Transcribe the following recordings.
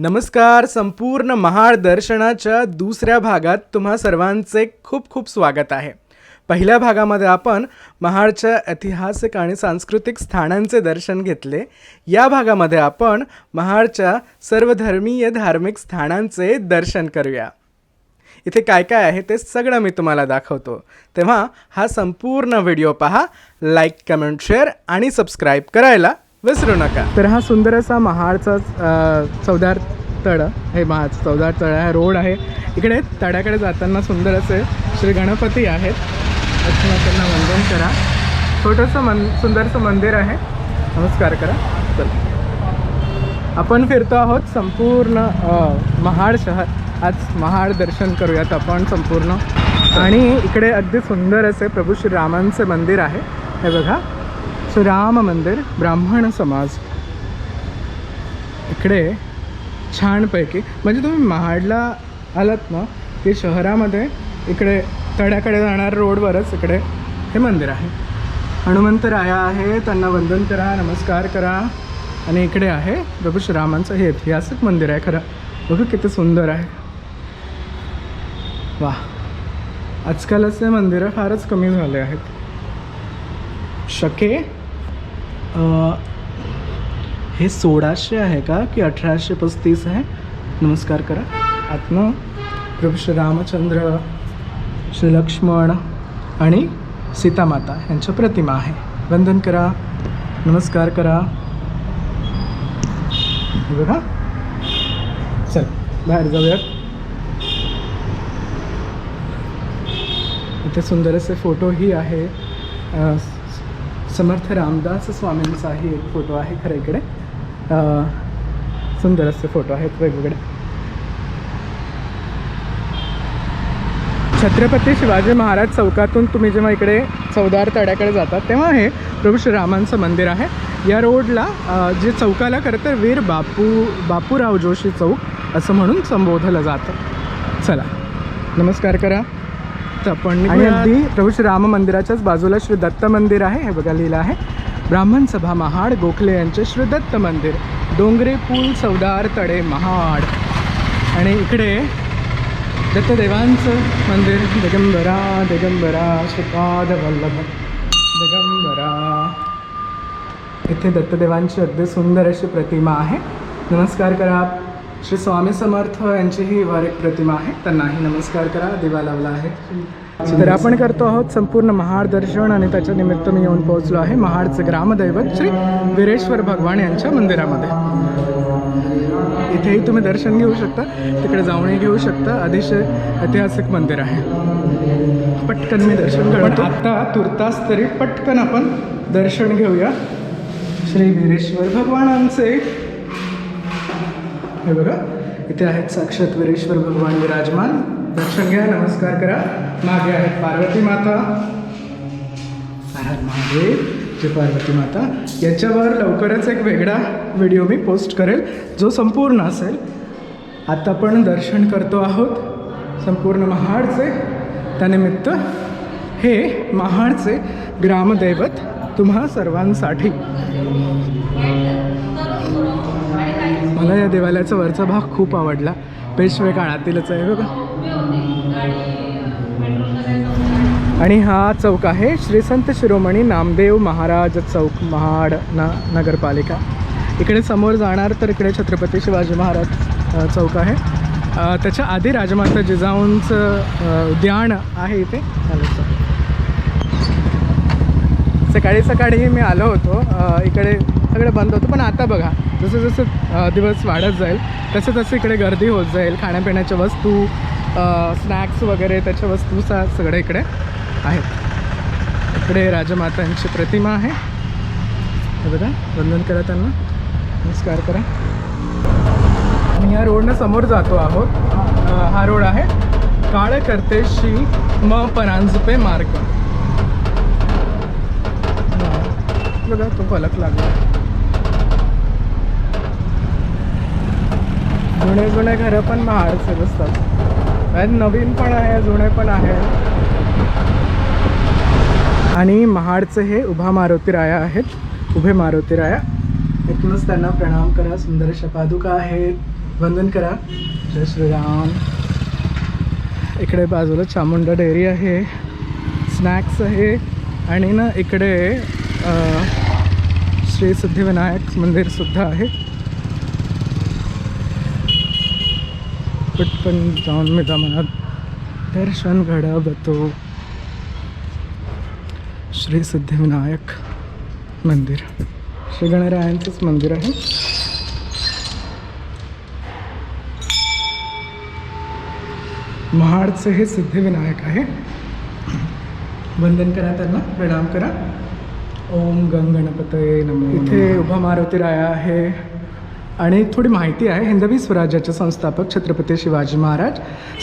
नमस्कार संपूर्ण महाड दर्शनाच्या दुसऱ्या भागात तुम्हा सर्वांचे खूप खूप स्वागत आहे. पहिल्या भागामध्ये आपण महाडच्या ऐतिहासिक आणि सांस्कृतिक स्थानांचे दर्शन घेतले. या भागामध्ये आपण महाडच्या सर्वधर्मीय धार्मिक स्थानांचे दर्शन करूया. इथे काय काय आहे ते सगळं मी तुम्हाला दाखवतो. तेव्हा हा संपूर्ण व्हिडिओ पहा लाईक कमेंट शेअर आणि सबस्क्राईब करायला विसरू नका. तर हा सुंदर असा महाडचा चौदार तळ हे महाड चौदार तळ आहे रोड आहे. इकडे तळ्याकडे जाताना सुंदर असे श्री गणपती आहेत. त्यांना वंदन करा. छोटंसं मन सुंदरसं मंदिर आहे. नमस्कार करा. चल. आपण फिरतो आहोत संपूर्ण महाड शहर. आज महाड दर्शन करूयात आपण संपूर्ण. आणि इकडे अगदी सुंदर असे प्रभू श्रीरामांचे मंदिर आहे. हे बघा. राम मंदिर ब्राह्मण समाज. इकडे छानपैकी म्हणजे तुम्ही महाडला आलात ना की शहरामध्ये इकडे तड्याकडे जाणार रोडवरच इकडे हे मंदिर आहे. हनुमंतराया आहे त्यांना वंदन करा नमस्कार करा. आणि इकडे आहे प्रभू श्रीरामांचं हे ऐतिहासिक मंदिर आहे खरं. बघू किती सुंदर आहे. वा आजकाल असे मंदिरं फारच कमी झाले आहेत. शके हे सोळाशे आहे का की अठराशे पस्तीस आहे? नमस्कार करा. आत्म प्रभू श्री रामचंद्र श्री लक्ष्मण आणि सीतामाता यांच्या प्रतिमा आहे. वंदन करा. नमस्कार करा. बघा. चल बाहेर जाऊयात. इथे सुंदर असे फोटोही आहे. समर्थ रामदास स्वामींचाही एक फोटो आहे खरं इकडे. सुंदर असे फोटो आहेत वेगवेगळे. छत्रपती शिवाजी महाराज चौकातून तुम्ही जेव्हा इकडे चौदार तड्याकडे जातात तेव्हा हे प्रभू श्रीरामांचं मंदिर आहे. या रोडला जे चौकाला खरं तर वीर बापू बापूराव जोशी चौक असं म्हणून संबोधलं जातं. चला नमस्कार करा. तर आपण आणि अगदी प्रभू श्री राम मंदिराच्याच बाजूला श्री दत्त मंदिर आहे हे बघा लिहिलं आहे. ब्राह्मण सभा महाड गोखले यांचे श्री दत्त मंदिर. डोंगरे पूल सौदार तडे महाड. आणि इकडे दत्तदेवांचं मंदिर. दिगंबरा दिगंबरा श्रीपाद वल्लभ. दिगंबरा. इथे दत्तदेवांची अगदी सुंदर अशी प्रतिमा आहे. नमस्कार करा श्री स्वामी समर्थ यांची ही वर एक प्रतिमा आहे. त्यांनाही नमस्कार करा. दिवा लावला आहे. तर आपण करतो आहोत संपूर्ण महाड दर्शन आणि त्याच्या निमित्त मी येऊन पोहोचलो आहे. महाडचे ग्रामदैवत श्री वीरेश्वर भगवान यांच्या मंदिरामध्ये. इथेही तुम्ही दर्शन घेऊ शकता. तिकडे जाऊनही घेऊ शकता. अतिशय ऐतिहासिक मंदिर आहे. पटकन मी दर्शन करतो. आता तुर्तास तरी पटकन आपण दर्शन घेऊया. श्री वीरेश्वर भगवानांचे हे बघा इथे आहेत साक्षात वीरेश्वर भगवान विराजमान. दर्शन घ्या नमस्कार करा. मागे आहेत पार्वती माता. हर महादेव जे पार्वती माता. याच्यावर लवकरच एक वेगळा व्हिडिओ मी पोस्ट करेल जो संपूर्ण असेल. आता आपण दर्शन करतो आहोत संपूर्ण महाडचे. त्यानिमित्त हे महाडचे ग्रामदैवत तुम्हा सर्वांसाठी. मला या देवालयाचा वरचा भाग खूप आवडला. पेशवे काळातीलच आहे बघा. आणि हा चौक आहे श्री संत शिरोमणी नामदेव महाराज चौक महाड ना नगरपालिका. इकडे समोर जाणार तर इकडे छत्रपती शिवाजी महाराज चौक आहे. त्याच्या आधी राजमाता जिजाऊंचं उद्यान आहे इथे. सकाळी सकाळी मी आलो होतो. इकडे सगळं बंद होतं. पण आता बघा जसं जसं दिवस वाढत जाईल तसं तसं इकडे गर्दी होत जाईल. खाण्यापिण्याच्या वस्तू स्नॅक्स वगैरे त्याच्या वस्तू सा सगळं इकडे आहेत. इकडे राजमातांची प्रतिमा आहे. बघा वंदन करा त्यांना. नमस्कार करा. मी या रोडनं समोर जातो आहोत. हा रोड आहे काळ करते श्री म परांजपे मार्ग. बघा तो फलक लागला. जुने जुने घरं पण महाडचे दिसतात आणि नवीन पण आहे जुने पण आहे. आणि महाडचे हे उभा मारुती राया आहेत. उभे मारुती राया. एकूणच त्यांना प्रणाम करा. सुंदर शपादुका आहेत. वंदन करा. जय श्रीराम. इकडे बाजूला चामुंडा डेअरी आहे. स्नॅक्स आहे. आणि ना इकडे श्री सिद्धिविनायक मंदिरसुद्धा आहे. पटकन जाऊन मी मनात दर्शन घडवतो. श्री सिद्धिविनायक मंदिर. श्री गणरायांचंच मंदिर आहे. महाडचे हे सिद्धिविनायक आहे. वंदन करा त्यांना प्रणाम करा. ओम गंग गणपतये नमो इथे उभा मारुती राया आहे. आणि थोडी माहिती आहे हिंदवी स्वराज्याचे संस्थापक छत्रपती शिवाजी महाराज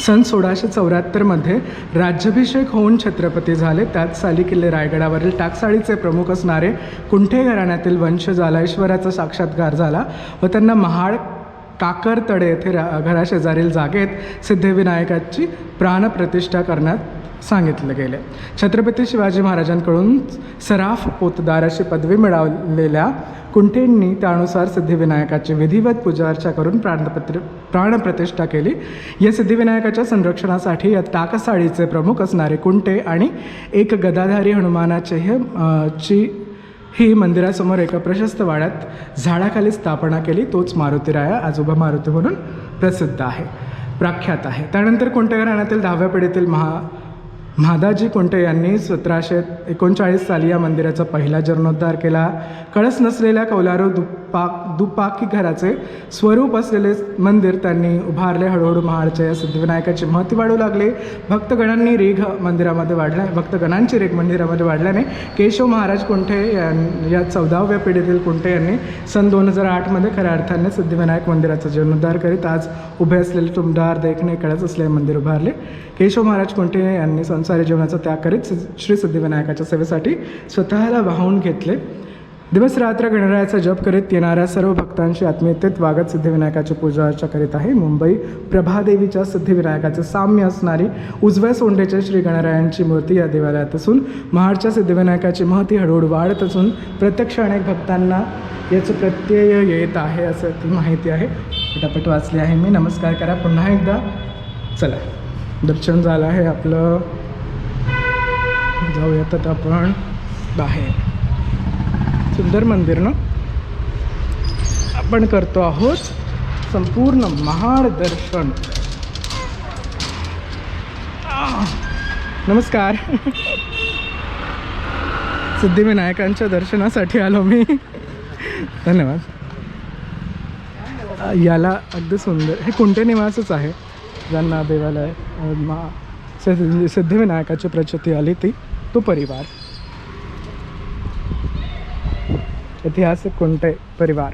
सन सोळाशे चौऱ्याहत्तरमध्ये राज्याभिषेक होऊन छत्रपती झाले. त्याच साली किल्ले रायगडावरील टाकसाळीचे प्रमुख असणारे कुंठे घराण्यातील वंश ईश्वराचा साक्षात्कार झाला व त्यांना महाड काकरतडे येथे रा घराशेजारील जागेत सिद्धिविनायकाची प्राणप्रतिष्ठा करण्यात सांगितलं गेले छत्रपती शिवाजी महाराजांकडून सराफ पोतदार अशी पदवी मिळवलेल्या कुंटेंनी त्यानुसार सिद्धिविनायकाची विधिवत पूजा अर्चा करून प्राणपत्र प्राणप्रतिष्ठा केली. या सिद्धिविनायकाच्या संरक्षणासाठी या ताकसाळीचे प्रमुख असणारे कुंटे आणि एक गदाधारी हनुमानाचे हे ची ही मंदिरासमोर एका प्रशस्त वाड्यात झाडाखाली स्थापना केली. तोच मारुतीराया आजोबा मारुती म्हणून प्रसिद्ध आहे प्रख्यात आहे. त्यानंतर कोणत्या घराण्यातील दहाव्या पिढीतील महा म्हादाजी कोंटे यांनी सतराशे एकोणचाळीस साली या मंदिराचा पहिला जीर्णोद्धार केला. कळस नसलेल्या कौलारू पाक दुपाकी घराचे स्वरूप असलेले मंदिर त्यांनी उभारले. हळूहळू महाडच्या या सिद्धिविनायकाची महत्त्व वाढू लागले. भक्तगणांनी रेघ मंदिरामध्ये वाढल्या भक्तगणांची रेघ मंदिरामध्ये वाढल्याने केशव महाराज कुंठे यां- या चौदाव्या पिढीतील कुंठे यांनी सन दोन हजार आठमध्ये खऱ्या अर्थाने सिद्धिविनायक मंदिराचा जीर्णोद्धार करीत आज उभे असलेले तुमदार देखणे कळत असलेले मंदिर उभारले. केशव महाराज कुंठे यांनी संसारी जीवनाचा त्याग करीत श्री सिद्धिविनायकाच्या सेवेसाठी स्वतःला वाहून घेतले. दिवसरात्र गणरायाचा जप करीत येणाऱ्या सर्व भक्तांची आत्मीयतेत वागत सिद्धिविनायकाची पूजा अर्चा करीत आहे. मुंबई प्रभादेवीच्या सिद्धिविनायकाचे साम्य असणारी उजव्या सोंडेच्या श्री गणरायांची मूर्ती या देवालयात असून महाडच्या सिद्धिविनायकाची महती हळूहळू वाढत असून प्रत्यक्ष अनेक भक्तांना याचं प्रत्यय येत आहे असं ती माहिती आहे. पटापट वाचली आहे मी. नमस्कार करा. पुन्हा एकदा चला. दर्शन झालं आहे आपलं. जाऊयात आपण बाहेर. सुंदर मंदिर ना? आपण करतो आहोत संपूर्ण महाड दर्शन. नमस्कार. सिद्धिविनायकांच्या दर्शनासाठी आलो मी. धन्यवाद. याला अगदी सुंदर हे कोणते निवासच आहे. ज्यांना देवालय मा सिद्धिविनायकाची प्रचिती आली ती. तो परिवार. ऐतिहासिक कोणते परिवार.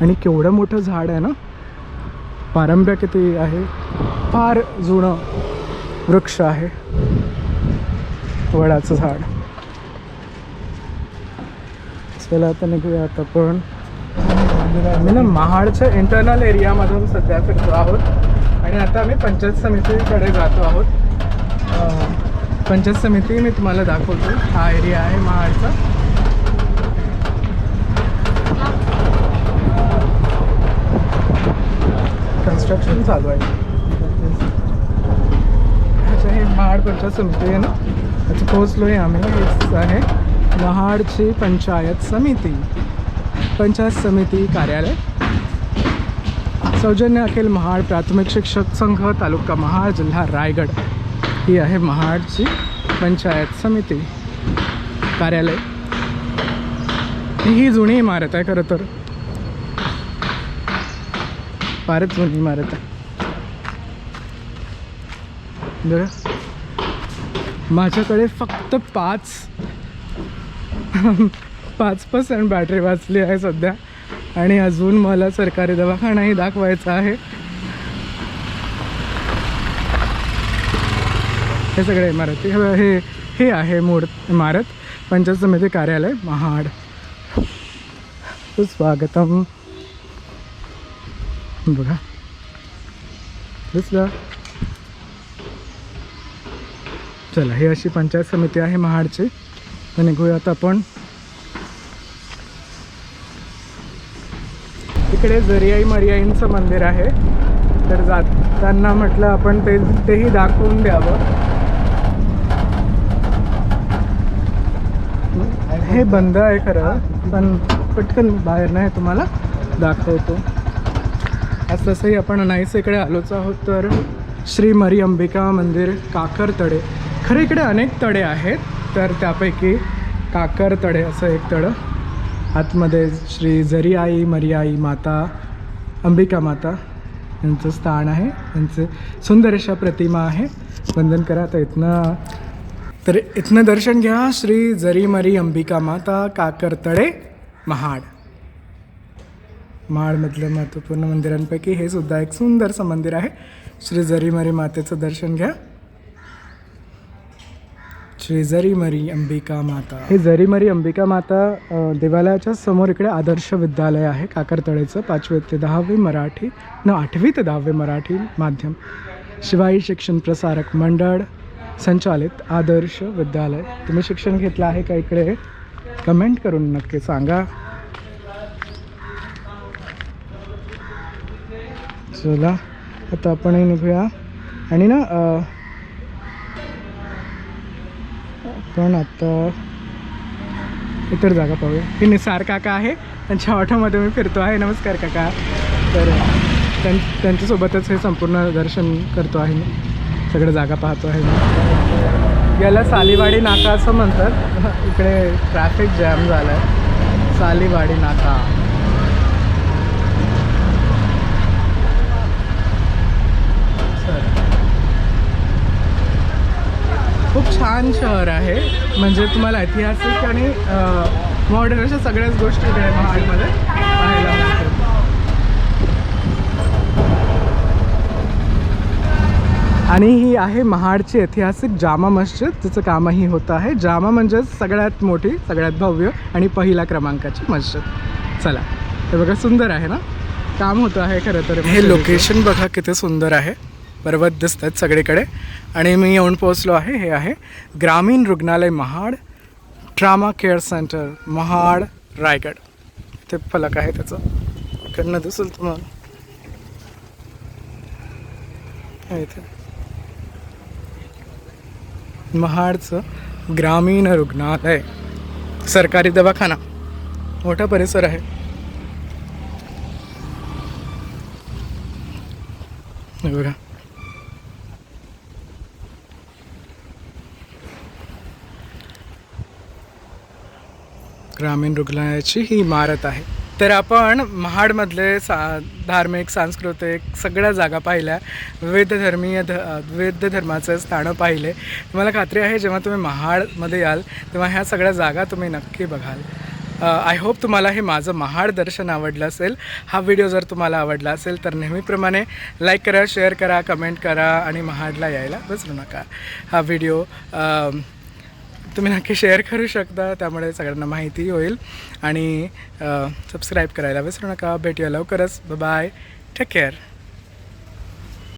आणि केवढं मोठं झाड आहे ना? पारंब्या किती आहे? फार जुनं वृक्ष आहे. वडाचं झाड. चला आता निघूया आता आपण. आम्ही ना महाडच्या इंटरनल एरियामधून सध्या फिरतो आहोत. आणि आता आम्ही पंचायत समितीकडे जातो आहोत. पंचायत समिती मी तुम्हाला दाखवतो. हा एरिया आहे महाडचा. कन्स्ट्रक्शन चालू आहे. अच्छा हे महाड पंचायत समिती आहे ना? अच्छा पोहोचलो आहे आम्ही. हेच आहे महाडची पंचायत समिती. पंचायत समिती कार्यालय. सौजन्य अखिल महाड प्राथमिक शिक्षक संघ तालुका महाड जिल्हा रायगड. ही आहे महाडची पंचायत समिती कार्यालय. ही जुनी इमारत आहे खरं तर. फारच जुनी इमारत आहे. बरं. माझ्याकडे फक्त पाच पाच पर्सेंट बॅटरी वाचली आहे सध्या. आणि अजून मला सरकारी दवाखानाही दाखवायचा आहे. हे सगळे इमारती हे हे हे आहे मूळ इमारत पंचायत समिती कार्यालय महाड. स्वागतम बघा. दिसलं? चला ही अशी पंचायत समिती आहे महाडची. तर निघूयात आपण. इकडे जरियाई मरियाईंचं मंदिर आहे. तर जाताना म्हटलं आपण ते तेही दाखवून द्यावं. हे बंद आहे खरं पण पटकन बाहेर नाही तुम्हाला दाखवतो. आज तसंही आपण नाहीच इकडे आलोच आहोत तर श्री मरी अंबिका मंदिर काकर तडे. खरं इकडे अनेक तडे आहेत तर त्यापैकी काकर तडे असं एक तळं आतमध्ये श्री जरी आई मरी आई माता अंबिका माता यांचं स्थान आहे यांचे सुंदर अशा प्रतिमा आहे. वंदन करा तर इथनं तर इथनं दर्शन घ्या. श्री जरी मरी अंबिका माता काकरतळे महाड. महाडमधलं महत्त्वपूर्ण मंदिरांपैकी हे सुद्धा एक सुंदरसं मंदिर आहे. श्री जरीमरी मातेचं दर्शन घ्या. श्री जरीमरी अंबिका माता. हे जरीमरी अंबिका माता देवालयाच्या समोर इकडे आदर्श विद्यालय आहे काकरतळेचं पाचवी ते दहावी मराठी न आठवी ते दहावी मराठी माध्यम. शिवाई शिक्षण प्रसारक मंडळ संचालित आदर्श विद्यालय. तुम्ही शिक्षण घेतलं आहे का इकडे? कमेंट करून नक्की सांगा. चला आता आपणही निघूया. आणि ना पण आपण आता इतर जागा पाहूया. हे निसार काका आहे. त्यांच्या ऑटोमध्ये मी फिरतो आहे. नमस्कार काका. तर त्यां त्यांच्यासोबतच हे संपूर्ण दर्शन करतो आहे मी. सगळं जागा पाहतो आहे मी. याला सालीवाडी नाका असं म्हणतात. इकडे ट्रॅफिक जॅम झाला आहे सालीवाडी नाका. खूप छान शहर आहे. म्हणजे तुम्हाला ऐतिहासिक आणि मॉडर्न अशा सगळ्याच गोष्टी इकडे महाडमध्ये पाहायला आणि ही आहे महाडची ऐतिहासिक जामा मस्जिद तिचं कामही होतं आहे. जामा म्हणजेच सगळ्यात मोठी सगळ्यात भव्य आणि पहिला क्रमांकाची मस्जिद. चला. हे बघा सुंदर आहे ना? काम होतं आहे खरं तर. हे लोकेशन बघा किती सुंदर आहे. पर्वत दिसत आहेत सगळीकडे. आणि मी येऊन पोहोचलो आहे. हे आहे ग्रामीण रुग्णालय Mahad trauma care centre Mahad Raigad. ते फलक आहे त्याचं. इकडनं दिसेल तुम्हाला. इथे. महाडचं ग्रामीण रुग्णालय. सरकारी दवाखाना. मोठा परिसर आहे. बघा. ग्रामीण रुग्णालयाची ही इमारत आहे. तर आपण महाडमधले सा धार्मिक सांस्कृतिक सगळ्या जागा पाहिल्या. विविध धर्मीय ध विविध धर्माचं स्थानं पाहिले. तुम्हाला खात्री आहे जेव्हा तुम्ही महाडमध्ये याल तेव्हा ह्या सगळ्या जागा तुम्ही नक्की बघाल. आय होप तुम्हाला हे माझं महाड दर्शन आवडलं असेल. हा व्हिडिओ जर तुम्हाला आवडला असेल तर नेहमीप्रमाणे लाईक करा शेअर करा कमेंट करा आणि महाडला यायला विसरू नका. हा व्हिडिओ तुम्ही नक्की शेअर करू शकता. त्यामुळे सगळ्यांना माहिती होईल. आणि सबस्क्राईब करायला विसरू नका. भेटूया लवकरच. Bye take care